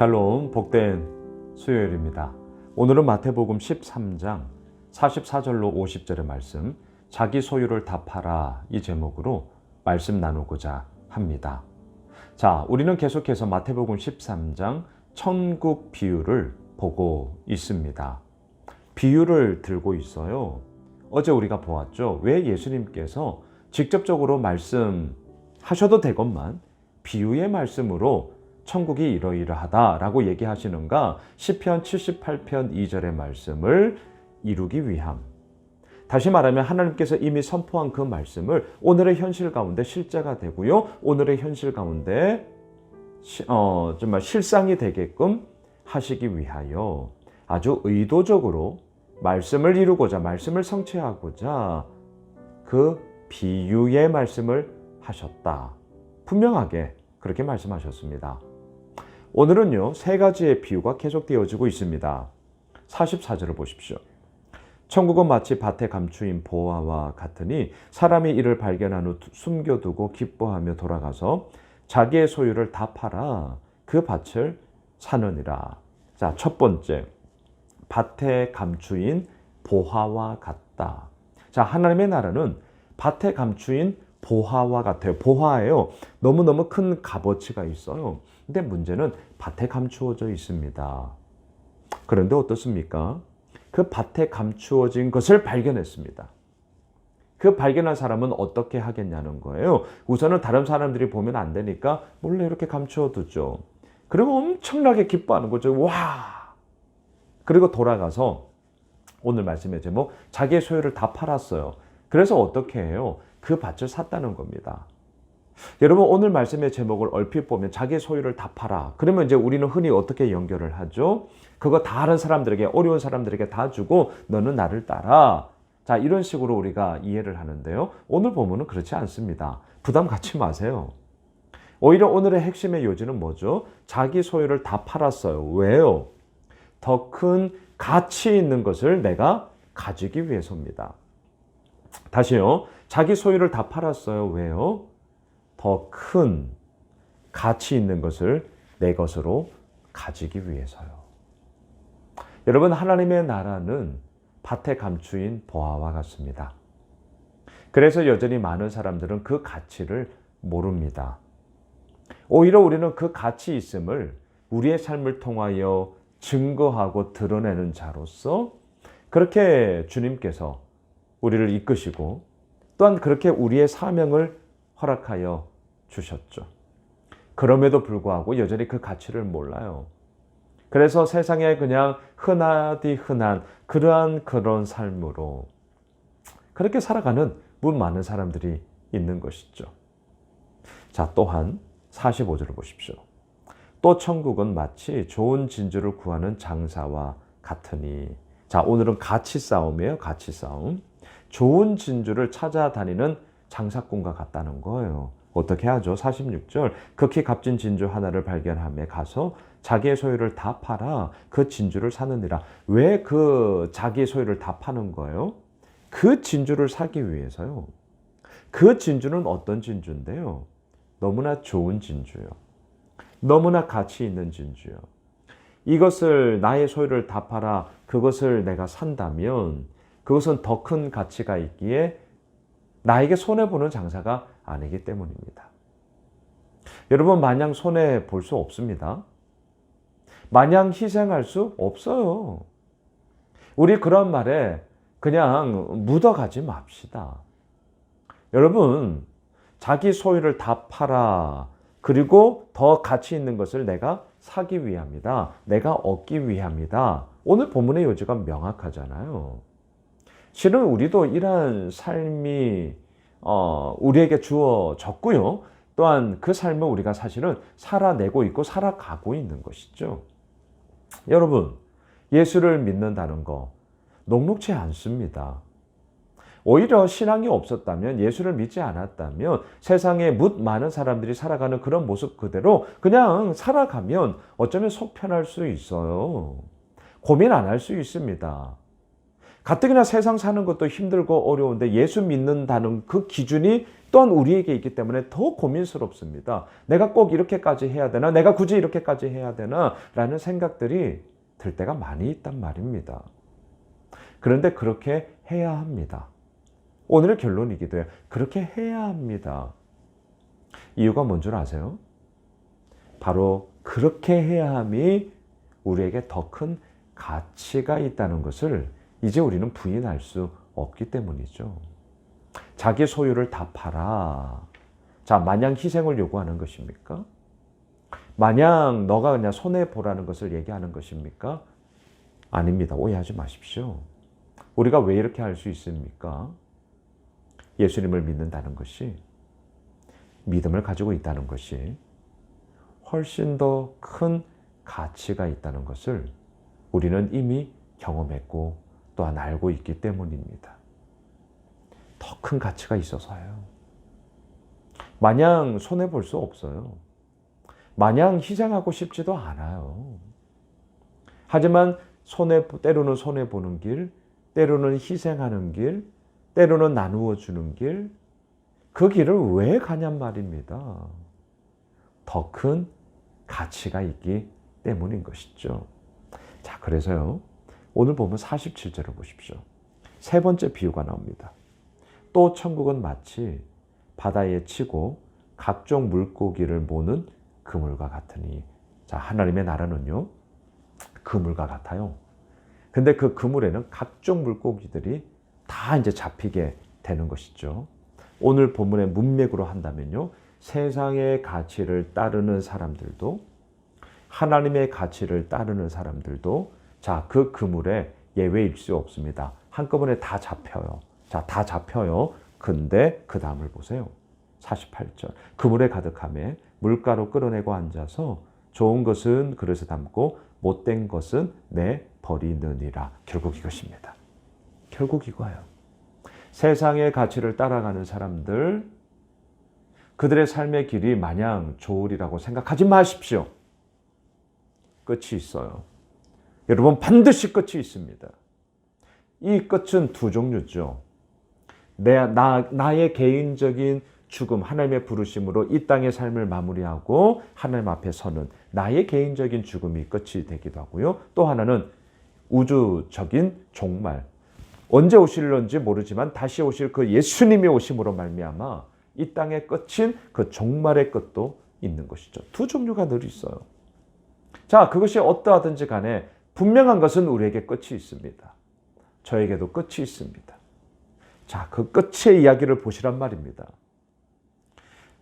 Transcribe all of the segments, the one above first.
샬롬 복된 수요일입니다. 오늘은 마태복음 13장 44절로 50절의 말씀 자기 소유를 다 팔아 이 제목으로 말씀 나누고자 합니다. 자, 우리는 계속해서 마태복음 13장 천국 비유를 보고 있습니다. 비유를 들고 있어요. 어제 우리가 보았죠. 왜 예수님께서 직접적으로 말씀하셔도 되건만 비유의 말씀으로 천국이 이러이러하다라고 얘기하시는가? 시편 78편 2절의 말씀을 이루기 위함. 다시 말하면 하나님께서 이미 선포한 그 말씀을 오늘의 현실 가운데 실제가 되고요. 오늘의 현실 가운데 시, 어, 정말 실상이 되게끔 하시기 위하여 아주 의도적으로 말씀을 이루고자 말씀을 성취하고자 그 비유의 말씀을 하셨다. 분명하게 그렇게 말씀하셨습니다. 오늘은요, 세 가지의 비유가 계속되어지고 있습니다. 44절을 보십시오. 천국은 마치 밭에 감추인 보화와 같으니 사람이 이를 발견한 후 숨겨두고 기뻐하며 돌아가서 자기의 소유를 다 팔아 그 밭을 사느니라. 자, 첫 번째. 밭에 감추인 보화와 같다. 자, 하나님의 나라는 밭에 감추인 보화와 같아요. 보화예요. 너무너무 큰 값어치가 있어요. 근데 문제는 밭에 감추어져 있습니다. 그런데 어떻습니까? 그 밭에 감추어진 것을 발견했습니다. 그 발견한 사람은 어떻게 하겠냐는 거예요. 우선은 다른 사람들이 보면 안 되니까 몰래 이렇게 감추어 두죠. 그리고 엄청나게 기뻐하는 거죠. 와! 그리고 돌아가서 오늘 말씀의 제목, 자기의 소유를 다 팔았어요. 그래서 어떻게 해요? 그 밭을 샀다는 겁니다. 여러분 오늘 말씀의 제목을 얼핏 보면 자기의 소유를 다 팔아. 그러면 이제 우리는 흔히 어떻게 연결을 하죠? 그거 다른 사람들에게 어려운 사람들에게 다 주고 너는 나를 따라. 자 이런 식으로 우리가 이해를 하는데요. 오늘 보면은 그렇지 않습니다. 부담 갖지 마세요. 오히려 오늘의 핵심의 요지는 뭐죠? 자기 소유를 다 팔았어요. 왜요? 더 큰 가치 있는 것을 내가 가지기 위해서입니다. 다시요. 자기 소유를 다 팔았어요. 왜요? 더 큰 가치 있는 것을 내 것으로 가지기 위해서요. 여러분, 하나님의 나라는 밭에 감추인 보화와 같습니다. 그래서 여전히 많은 사람들은 그 가치를 모릅니다. 오히려 우리는 그 가치 있음을 우리의 삶을 통하여 증거하고 드러내는 자로서 그렇게 주님께서 우리를 이끄시고 또한 그렇게 우리의 사명을 허락하여 주셨죠. 그럼에도 불구하고 여전히 그 가치를 몰라요. 그래서 세상에 그냥 흔하디 흔한 그러한 그런 삶으로 그렇게 살아가는 문 많은 사람들이 있는 것이죠. 자, 또한 45절을 보십시오. 또 천국은 마치 좋은 진주를 구하는 장사와 같으니 자, 오늘은 가치 싸움이에요. 가치 싸움. 좋은 진주를 찾아다니는 장사꾼과 같다는 거예요. 어떻게 하죠? 46절. 극히 값진 진주 하나를 발견함에 가서 자기의 소유를 다 팔아 그 진주를 사느니라. 왜 그 자기의 소유를 다 파는 거예요? 그 진주를 사기 위해서요. 그 진주는 어떤 진주인데요? 너무나 좋은 진주요. 너무나 가치 있는 진주요. 이것을 나의 소유를 다 팔아 그것을 내가 산다면 그것은 더 큰 가치가 있기에 나에게 손해보는 장사가 아니기 때문입니다. 여러분, 마냥 손해 볼 수 없습니다. 마냥 희생할 수 없어요. 우리 그런 말에 그냥 묻어가지 맙시다. 여러분, 자기 소유를 다 팔아. 그리고 더 가치 있는 것을 내가 사기 위함이다. 내가 얻기 위함이다. 오늘 본문의 요지가 명확하잖아요. 실은 우리도 이러한 삶이 어, 우리에게 주어졌고요. 또한 그 삶을 우리가 사실은 살아내고 있고 살아가고 있는 것이죠. 여러분, 예수를 믿는다는 거 녹록지 않습니다. 오히려 신앙이 없었다면, 예수를 믿지 않았다면 세상에 묻 많은 사람들이 살아가는 그런 모습 그대로 그냥 살아가면 어쩌면 속 편할 수 있어요. 고민 안 할 수 있습니다. 가뜩이나 세상 사는 것도 힘들고 어려운데 예수 믿는다는 그 기준이 또한 우리에게 있기 때문에 더 고민스럽습니다. 내가 꼭 이렇게까지 해야 되나? 내가 굳이 이렇게까지 해야 되나? 라는 생각들이 들 때가 많이 있단 말입니다. 그런데 그렇게 해야 합니다. 오늘의 결론이기도 해요. 그렇게 해야 합니다. 이유가 뭔 줄 아세요? 바로 그렇게 해야 함이 우리에게 더 큰 가치가 있다는 것을 이제 우리는 부인할 수 없기 때문이죠. 자기 소유를 다 팔아. 자, 마냥 희생을 요구하는 것입니까? 마냥 너가 그냥 손해 보라는 것을 얘기하는 것입니까? 아닙니다. 오해하지 마십시오. 우리가 왜 이렇게 할 수 있습니까? 예수님을 믿는다는 것이 믿음을 가지고 있다는 것이 훨씬 더 큰 가치가 있다는 것을 우리는 이미 경험했고 또한 알고 있기 때문입니다. 더 큰 가치가 있어서요. 마냥 손해 볼 수 없어요. 마냥 희생하고 싶지도 않아요. 하지만 손해 때로는 손해 보는 길, 때로는 희생하는 길, 때로는 나누어 주는 길, 그 길을 왜 가냔 말입니다. 더 큰 가치가 있기 때문인 것이죠. 자, 그래서요. 오늘 보면 47절을 보십시오. 세 번째 비유가 나옵니다. 또 천국은 마치 바다에 치고 각종 물고기를 모는 그물과 같으니 자, 하나님의 나라는요. 그물과 같아요. 근데 그 그물에는 각종 물고기들이 다 이제 잡히게 되는 것이죠. 오늘 본문의 문맥으로 한다면요. 세상의 가치를 따르는 사람들도 하나님의 가치를 따르는 사람들도 자, 그 그물에 예외일 수 없습니다. 한꺼번에 다 잡혀요. 자, 다 잡혀요. 근데 그 다음을 보세요. 48절. 그물에 가득함에 물가로 끌어내고 앉아서 좋은 것은 그릇에 담고 못된 것은 내 버리느니라. 결국 이것입니다. 결국 이거예요. 세상의 가치를 따라가는 사람들, 그들의 삶의 길이 마냥 좋으리라고 생각하지 마십시오. 끝이 있어요. 여러분, 반드시 끝이 있습니다. 이 끝은 두 종류죠. 내, 나, 나의 개인적인 죽음, 하나님의 부르심으로 이 땅의 삶을 마무리하고 하나님 앞에 서는 나의 개인적인 죽음이 끝이 되기도 하고요. 또 하나는 우주적인 종말. 언제 오실런지 모르지만 다시 오실 그 예수님이 오심으로 말미암아 이 땅의 끝인 그 종말의 끝도 있는 것이죠. 두 종류가 늘 있어요. 자, 그것이 어떠하든지 간에 분명한 것은 우리에게 끝이 있습니다. 저에게도 끝이 있습니다. 자, 그 끝의 이야기를 보시란 말입니다.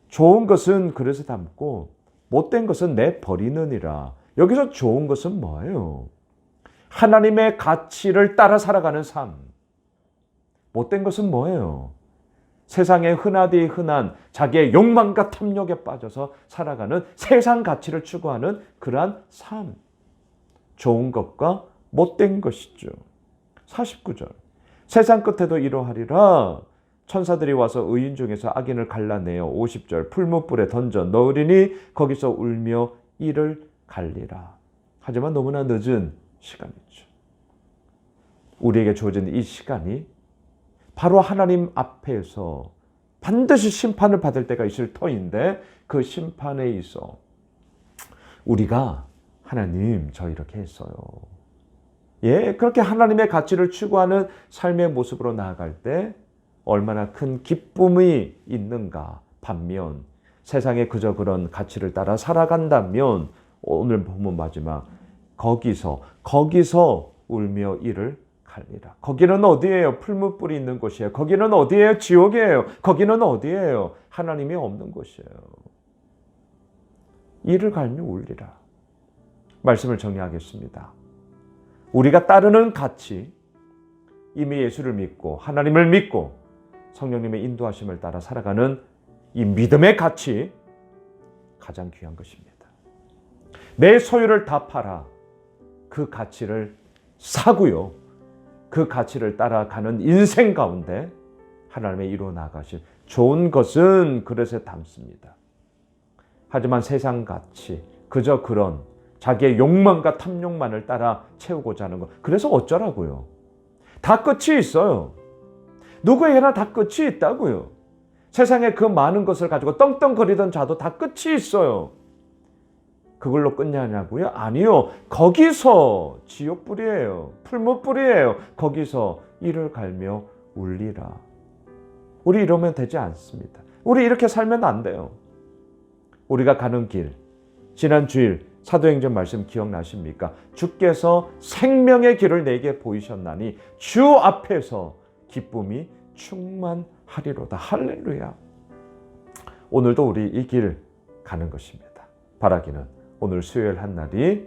좋은 것은 그릇에 담고 못된 것은 내 버리느니라. 여기서 좋은 것은 뭐예요? 하나님의 가치를 따라 살아가는 삶. 못된 것은 뭐예요? 세상에 흔하디 흔한 자기의 욕망과 탐욕에 빠져서 살아가는 세상 가치를 추구하는 그러한 삶. 좋은 것과 못된 것이죠. 49절. 세상 끝에도 이러하리라. 천사들이 와서 의인 중에서 악인을 갈라내어 50절 풀무불에 던져 넣으리니 거기서 울며 이를 갈리라. 하지만 너무나 늦은 시간이죠. 우리에게 주어진 이 시간이 바로 하나님 앞에서 반드시 심판을 받을 때가 있을 터인데 그 심판에 있어 우리가 하나님 저 이렇게 했어요. 예, 그렇게 하나님의 가치를 추구하는 삶의 모습으로 나아갈 때 얼마나 큰 기쁨이 있는가. 반면 세상에 그저 그런 가치를 따라 살아간다면 오늘 보면 마지막 거기서 거기서 울며 이를 갈리라. 거기는 어디예요? 풀무불이 있는 곳이에요. 거기는 어디예요? 지옥이에요. 거기는 어디예요? 하나님이 없는 곳이에요. 이를 갈며 울리라. 말씀을 정리하겠습니다. 우리가 따르는 가치, 이미 예수를 믿고 하나님을 믿고 성령님의 인도하심을 따라 살아가는 이 믿음의 가치 가장 귀한 것입니다. 내 소유를 다 팔아 그 가치를 사고요. 그 가치를 따라가는 인생 가운데 하나님의 이루어 나가신 좋은 것은 그릇에 담습니다. 하지만 세상 가치, 그저 그런 자기의 욕망과 탐욕만을 따라 채우고자 하는 것. 그래서 어쩌라고요? 다 끝이 있어요. 누구에게나 다 끝이 있다고요. 세상에 그 많은 것을 가지고 떵떵거리던 자도 다 끝이 있어요. 그걸로 끝냐냐고요? 아니요. 거기서 지옥불이에요. 풀무불이에요. 거기서 이를 갈며 울리라. 우리 이러면 되지 않습니다. 우리 이렇게 살면 안 돼요. 우리가 가는 길, 지난 주일 사도행전 말씀 기억나십니까? 주께서 생명의 길을 내게 보이셨나니 주 앞에서 기쁨이 충만하리로다. 할렐루야. 오늘도 우리 이 길 가는 것입니다. 바라기는 오늘 수요일 한 날이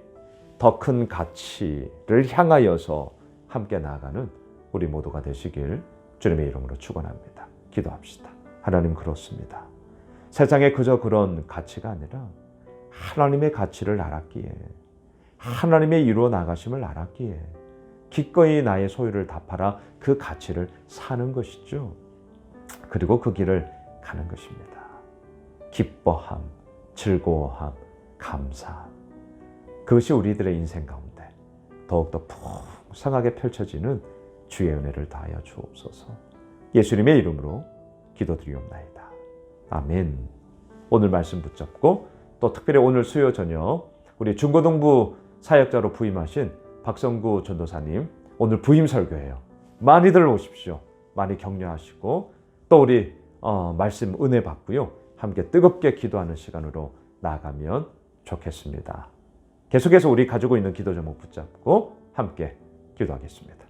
더 큰 가치를 향하여서 함께 나아가는 우리 모두가 되시길 주님의 이름으로 축원합니다. 기도합시다. 하나님 그렇습니다. 세상에 그저 그런 가치가 아니라 하나님의 가치를 알았기에 하나님의 이루어 나가심을 알았기에 기꺼이 나의 소유를 다 팔아 그 가치를 사는 것이죠. 그리고 그 길을 가는 것입니다. 기뻐함, 즐거워함, 감사. 그것이 우리들의 인생 가운데 더욱더 풍성하게 펼쳐지는 주의 은혜를 다하여 주옵소서. 예수님의 이름으로 기도드리옵나이다. 아멘. 오늘 말씀 붙잡고 또 특별히 오늘 수요 저녁 우리 중고등부 사역자로 부임하신 박성구 전도사님 오늘 부임 설교예요. 많이들 오십시오. 많이 격려하시고 또 우리 어, 말씀 은혜 받고요. 함께 뜨겁게 기도하는 시간으로 나아가면 좋겠습니다. 계속해서 우리 가지고 있는 기도 제목 붙잡고 함께 기도하겠습니다.